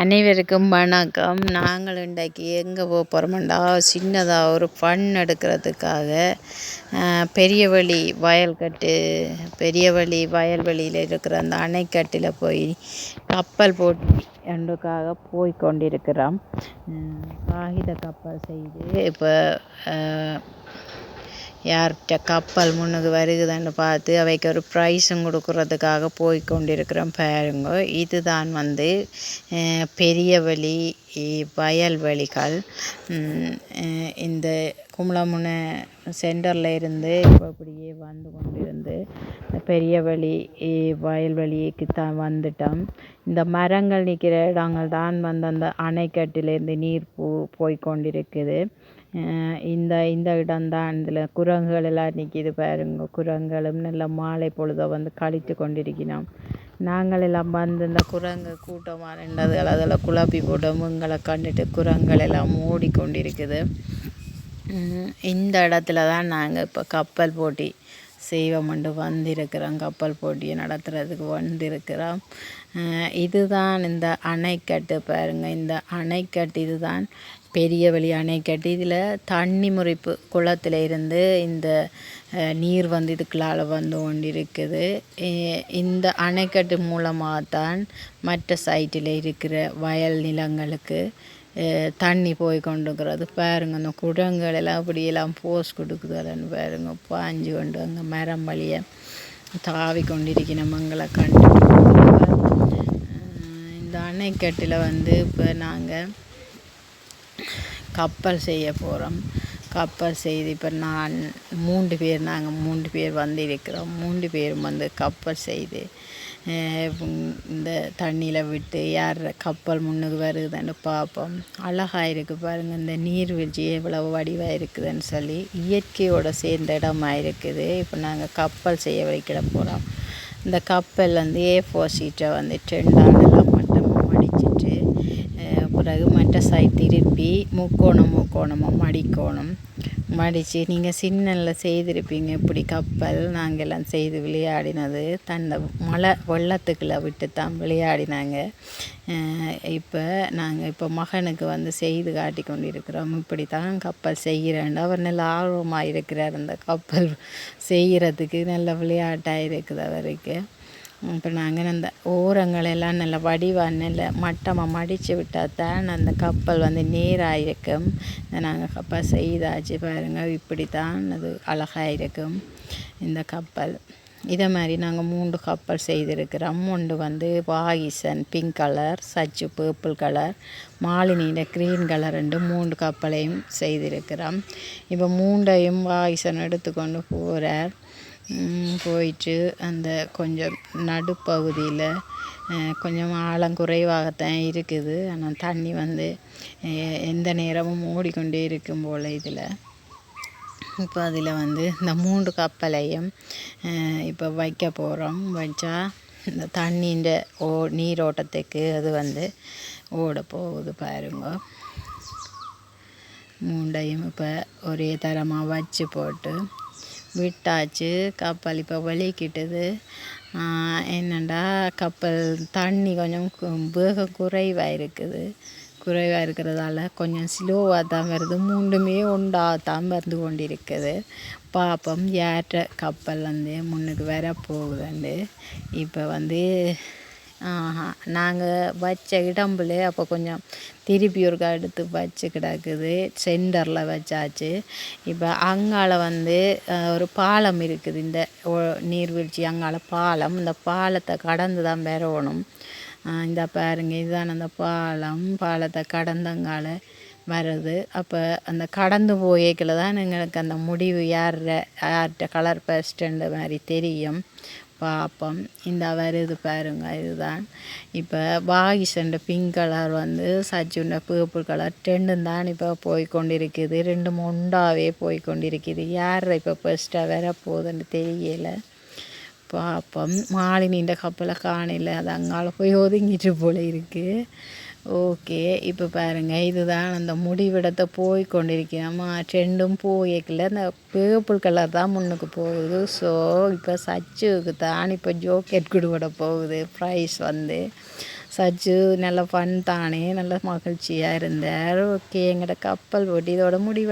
அனைவருக்கும் வணக்கம். நாங்கள் இன்றைக்கு எங்கே போக போகிறோம்டா சின்னதாக ஒரு ஃபன் எடுக்கிறதுக்காக பெரிய வழி வயல்கட்டு பெரிய வழி வயல்வெளியில் இருக்கிற அந்த அணைக்கட்டில் போய் கப்பல் போட்டி என்றுக்காக போய் கொண்டிருக்கிறோம் காகித கப்பல் செய்து இப்போ யார்கிட்ட கப்பல் முன்னுக்கு வருகுதுன்னு பார்த்து அவைக்கு ஒரு ப்ரைஸும் கொடுக்கறதுக்காக போய் கொண்டிருக்கிறோம் பாருங்க. இதுதான் வந்து பெரிய வழி வயல்வெளிகள் இந்த கும்பலமுனை சென்டரில் இருந்து இப்போ அப்படியே வந்து கொண்டிருந்து பெரிய வழி வயல்வெளிக்கு தான் வந்துட்டோம். இந்த மரங்கள் நிற்கிற இடங்கள் தான் வந்து அந்த அணைக்கட்டிலேருந்து நீர் போ போய் கொண்டிருக்குது இந்த இந்த இடம்தான் இதில் குரங்குகள் எல்லாம் நிற்கிது பாருங்க. குரங்களும் நல்ல மாலை பொழுதை வந்து கழித்து கொண்டிருக்கிறோம் நாங்கள் எல்லாம் வந்து இந்த குரங்கு கூட்டமாக நின்றதுகள் அதில் குழப்பி போட்டோம் எங்களை கண்டுட்டு குரங்கள் எல்லாம் ஓடிக்கொண்டிருக்குது இந்த இடத்துல தான் நாங்கள் இப்போ கப்பல் போட்டி செய்வோம்ண்டு வந்திருக்கிறோம். கப்பல் போட்டியை நடத்துகிறதுக்கு வந்திருக்கிறோம். இதுதான் இந்த அணைக்கட்டு பாருங்கள் இந்த அணைக்கட்டு இதுதான் பெரிய வழி அணைக்கட்டு. இதில் தண்ணி முறைப்பு குளத்தில் இருந்து இந்த நீர் வந்து இதுக்குள்ளால் வந்து கொண்டிருக்குது. இந்த அணைக்கட்டு மூலமாக தான் மற்ற சைட்டில் இருக்கிற வயல் நிலங்களுக்கு தண்ணி போய் கொண்டுக்கிறது பாருங்க அந்த அப்படி எல்லாம் அப்படியெல்லாம் போஸ் கொடுக்குதுன்னு பாருங்க பாஞ்சு கொண்டு அங்கே மரம் வழியை தாவி கொண்டிருக்கணும் எங்களை கண்டு இந்த அணைக்கட்டில் வந்து இப்போ நாங்கள் கப்பல் செய்ய போகிறோம் கப்பல் செய்து இப்போ நான் மூன்று பேர் நாங்கள் மூன்று பேர் வந்து இருக்கிறோம். மூன்று பேரும் வந்து கப்பல் செய்து இந்த தண்ணியில் விட்டு யார் கப்பல் முன்னுக்கு வருதுன்னு பார்ப்போம் அழகாக இருக்குது பாருங்கள் இந்த நீர்வீழ்ச்சி எவ்வளவு வடிவாக இருக்குதுன்னு சொல்லி இயற்கையோடு சேர்ந்த இடமாக இருக்குது. இப்போ நாங்கள் கப்பல் செய்ய வைக்கிட போகிறோம் இந்த கப்பல் வந்து ஏ ஃபோர் சீட்டை வந்து டெண்டானெல்லாம் மட்டும் மடிச்சிட்டு சை திருப்பி முக்கோணம் முக்கோணமாக மடிக்கோணம். மடித்து நீங்கள் சின்னல்ல செய்திருப்பீங்க. இப்படி கப்பல் நாங்கள் எல்லாம் செய்து விளையாடினது தன்னை மழை வெள்ளத்துக்குள்ளே விட்டு தான் விளையாடினாங்க இப்போ நாங்கள் இப்போ மகனுக்கு வந்து செய்து காட்டி கொண்டு இருக்கிறோம் இப்படி தான் கப்பல் செய்கிறேன் அவர் நல்ல ஆர்வமாக இருக்கிறார் அந்த கப்பல் செய்கிறதுக்கு நல்ல விளையாட்டாக இருக்குது அவருக்கு. இப்போ நாங்கள் அந்த ஓரங்களெல்லாம் நல்ல வடிவாக நல்ல மட்டமாக மடித்து விட்டால் தான் அந்த கப்பல் வந்து நேராக இருக்கும் நாங்கள் கப்பல் செய்தாச்சு பாருங்கள் இப்படி தான் அது அழகாக இருக்கும் இந்த கப்பல். இதை மாதிரி நாங்கள் மூன்று கப்பல் செய்திருக்கிறோம். ஒன்று வந்து வாகிசன் பிங்க் கலர் சச்சு பர்பிள் கலர் மாலினியில் க்ரீன் கலர் ரெண்டு மூன்று கப்பலையும் செய்திருக்கிறோம். இப்போ மூண்டையும் வாகிசன் எடுத்துக்கொண்டு போகிறார் போயிட்டு அந்த கொஞ்சம் நடுப்பகுதியில் கொஞ்சம் ஆழம் குறைவாகத்தான் இருக்குது. ஆனால் தண்ணி வந்து எந்த நேரமும் ஓடிக்கொண்டே இருக்கும் போல் இதில். இப்போ அதில் வந்து இந்த மூன்று கப்பலையும் இப்போ வைக்க போகிறோம் வச்சா இந்த தண்ணின்ற ஓ நீரோட்டத்துக்கு அது வந்து ஓட போகுது பாருங்க. மூண்டையும் இப்போ ஒரே தரமாக வச்சு போட்டு விட்டாச்சு. கப்பல் இப்போ வலிக்கிட்டுது என்னடா கப்பல் தண்ணி கொஞ்சம் வேக குறைவாக இருக்குது. குறைவாக இருக்கிறதால கொஞ்சம் ஸ்லோவாக தான் வருது. மூண்டுமே ஒன்றாக தான் வந்து கொண்டிருக்குது. பார்ப்போம் ஏற்ற கப்பல் வந்து முன்னுக்கு வர போகுதுண்டு. இப்போ வந்து ஆஹா நாங்கள் வச்ச இடம்புல அப்போ கொஞ்சம் திருப்பி ஒருக்கா எடுத்து வச்சு கிடக்குது. சென்டரில் வச்சாச்சு. இப்போ அங்கால வந்து ஒரு பாலம் இருக்குது. இந்த நீர்வீழ்ச்சி அங்கால பாலம். இந்த பாலத்தை கடந்து தான் பெறணும் இந்த பாருங்க இதுதான் அந்த பாலம். பாலத்தை கடந்தங்கால வருது அப்போ அந்த கடந்து போயக்கில் தான் எங்களுக்கு அந்த முடிவு யார் யார்கிட்ட கலர் பேஸ்ட்டுன்ற மாதிரி தெரியும். பார்ப்போம் இந்த வருது பாருங்க இதுதான். இப்போ பாகிஷண்ட பிங்க் கலர் வந்து சச்சுண்ட பர்பிள் கலர் ரெண்டும் தான் இப்போ போய் கொண்டிருக்குது ரெண்டும் ஒன்றாவே போய் கொண்டிருக்குது யார் இப்போ ஃபஸ்ட்டாக வர போகுதுன்னு தெரியலை. பார்ப்போம் மாலினின்ற கப்பலை காணல. அது அங்கால போய் ஒதுங்கிட்டு போல இருக்குது ஓகே இப்போ பாருங்கள் இதுதான் அந்த முடிவிடத்தை போய் கொண்டிருக்கிறோமா ட்ரெண்டும் போய்க்கல அந்த பேர்பிள் கலர் தான் முன்னுக்கு போகுது. ஸோ இப்போ சச்சுக்கு தான் இப்போ ஜோக்கெட் கொடுவிட போகுது. ப்ரைஸ் வந்து சச்சு நல்ல ஃபன் தானே நல்ல மகிழ்ச்சியாக இருந்தார். ஓகே எங்கள்கிட்ட கப்பல் போட்டி இதோட முடிவு